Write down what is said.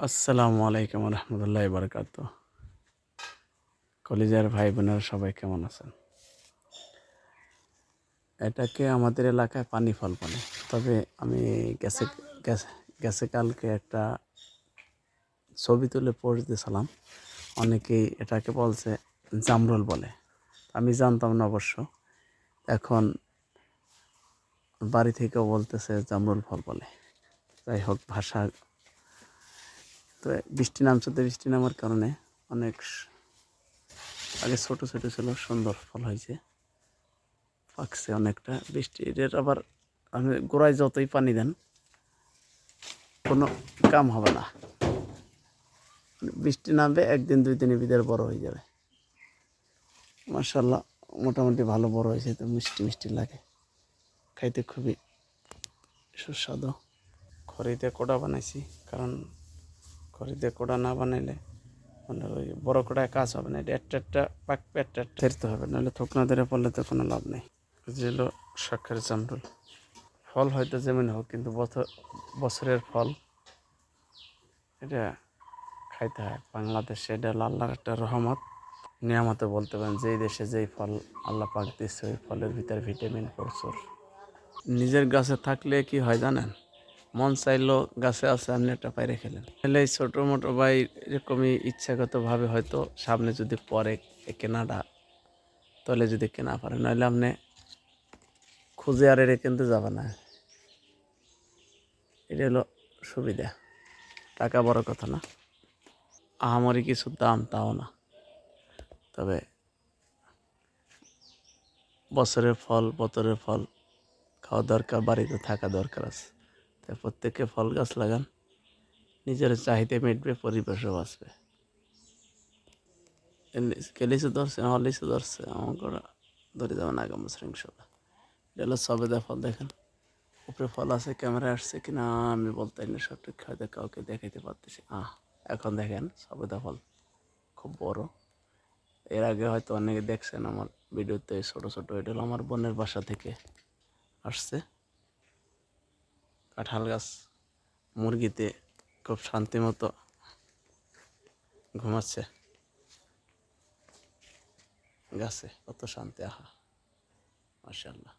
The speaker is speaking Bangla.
আসসালামু আলাইকুম রহমতুল্লাহ বরকাত কলিজার ভাই বোনেরা সবাই কেমন আছেন? এটাকে আমাদের এলাকায় পানি ফল বলে। তবে আমি গেছে, গেছে- কালকে একটা ছবি তুলে পোস্ট দিয়েছিলাম। অনেকেই এটাকে বলছে জামরুল বলে। আমি জানতাম না অবশ্য। এখন বাড়ি থেকেও বলতেছে জামরুল ফল বলে। যাই হোক, ভাষা তো বৃষ্টি নামছে তো বৃষ্টি নামার কারণে অনেক আগে ছোট ছোট ছিল, সুন্দর ফল হয়েছে। পাকছে অনেকটা। বৃষ্টি এর আবার আপনি গোড়ায় যতই পানি দেন, কোনো কাম হবে না। বৃষ্টি নামবে, একদিন, দুই দিনের ভিতরে বড় হয়ে যাবে। মার্শাল্লাহ মোটামুটি ভালো বড় হয়েছে, তো মিষ্টি মিষ্টি লাগে। খাইতে খুবই সুস্বাদু। খড়িতে কোড়া বানাইছি? কারণ খড়িতে কোড়া না বানাইলে মানে ওই বড় কোড়ায় কাজ হবে না এটা একটা একটা পাকবে একটা ফেরতে হবে নাহলে থোকনা ধরে পড়লে তো কোনো লাভ নেই। যে হলো শখের জামরুল। ফল হয়তো যেমন হোক কিন্তু বছর বছরের ফল এটা খাইতে হয়। বাংলাদেশে এটা আল্লাহর একটা রহমত। নিয়ামতে বলতে পারেন যেই দেশে যেই ফল আল্লাহ পাক দিচ্ছে ওই ফলের ভিতরে ভিটামিন প্রচুর। নিজের গাছে থাকলে কি হয় জানেন? মন চাইলো গাছে আছে, আপনি একটা পাইরে খেলেন তাহলে এই ছোটো মোটো বা এরকমই ইচ্ছাগতভাবে হয়তো সামনে যদি পরে কেনাটা, তাহলে যদি কেনা পারে, নইলে আপনি খুঁজে আর এটা কিনতে যাবে না। এটা হলো সুবিধা, টাকা বড় কথা না। আহামরি কিছু দাম তাও না। তবে বছরের ফল বছরের ফল খাওয়া দরকার, বাড়িতে থাকা দরকার আছে। প্রত্যেকে ফল গাছ লাগান, নিজের চাহিদা মিটবে, পরিবেশও বাঁচবে। লিচু ধরছে? আমার লিচু ধরছে, আমার ধরে যাবেন আগামী বছর, ইনশাল্লাহ। এটা হলো সবেদা ফল, দেখেন। উপরে ফল আছে ক্যামেরা আসছে কি না আমি বলতে না, সঠিক হয়তো কাউকে দেখাইতে পারতেছি। আহ, এখন দেখেন সবেদা ফল। খুব বড়। এর আগে হয়তো অনেকে দেখছেন আমার ভিডিওতে ছোট ছোট, এটা আমার বোনের বাসা থেকে আসছে। কাঁঠাল গাছ মুরগিতে খুব শান্তি মতো ঘুমাচ্ছে। গাছে কত শান্তি আহা মাশাল্লাহ